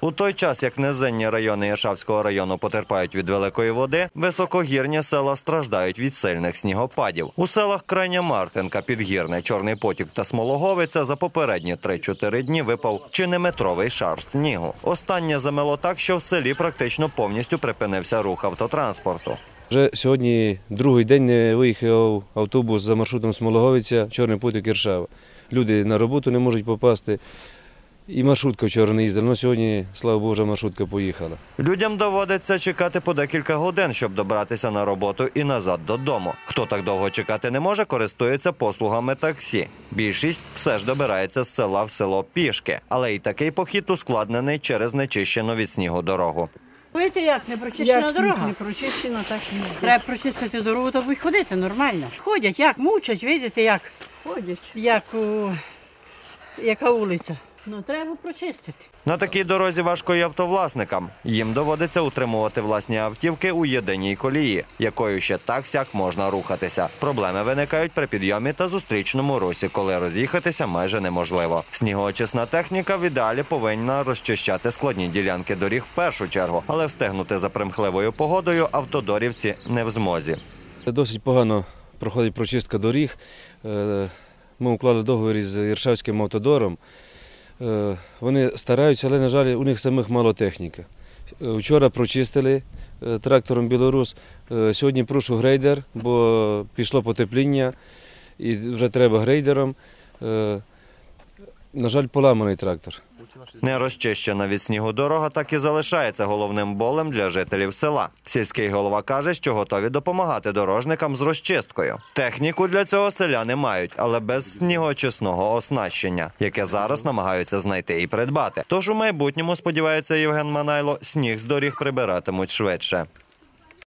У той час, як низинні райони Іршавського району потерпають від великої води, високогірні села страждають від сильних снігопадів. У селах Крайня Мартинка, Підгірне, Чорний Потік та Смологовиця за попередні 3-4 дні випав чи не метровий шар снігу. Останнє замело так, що в селі практично повністю припинився рух автотранспорту. Вже сьогодні другий день не виїхав автобус за маршрутом Смологовиця, Чорний путик Іршава. Люди на роботу не можуть попасти. І маршрутка вчора не їздила. Ну сьогодні, слава Богу, маршрутка поїхала. Людям доводиться чекати по декілька годин, щоб добратися на роботу і назад додому. Хто так довго чекати не може, користується послугами таксі. Більшість все ж добирається з села в село пішки, але і такий похід ускладнений через нечищену від снігу дорогу. Видите, як не прочищена Як дорога. Не прочищено, так і. Треба прочистити дорогу, то будуть ходити нормально. Ходять, як мучать, видите, як, Ходять. як у, яка вулиця. Ну, треба прочистити. На такій дорозі важко і автовласникам. Їм доводиться утримувати власні автівки у єдиній колії, якою ще так сяк можна рухатися. Проблеми виникають при підйомі та зустрічному русі, коли роз'їхатися майже неможливо. Снігоочисна техніка в ідеалі повинна розчищати складні ділянки доріг в першу чергу, але встигнути за примхливою погодою автодорівці не в змозі. Досить погано проходить прочистка доріг. Е, Ми уклали договір із Іршавським автодором. Е, Вони стараються, але, на жаль, у них самих мало техніки. Е, Вчора прочистили е, трактором Білорус. Сьогодні прошу грейдер, бо пішло потепління і вже треба грейдером. На жаль, поламаний трактор. Нерозчищена від снігу дорога так і залишається головним болем для жителів села. Сільський голова каже, що готові допомагати дорожникам з розчисткою. Техніку для цього селяни мають, але без снігоочисного оснащення, яке зараз намагаються знайти і придбати. Тож у майбутньому сподівається Євген Манайло, сніг з доріг прибиратимуть швидше.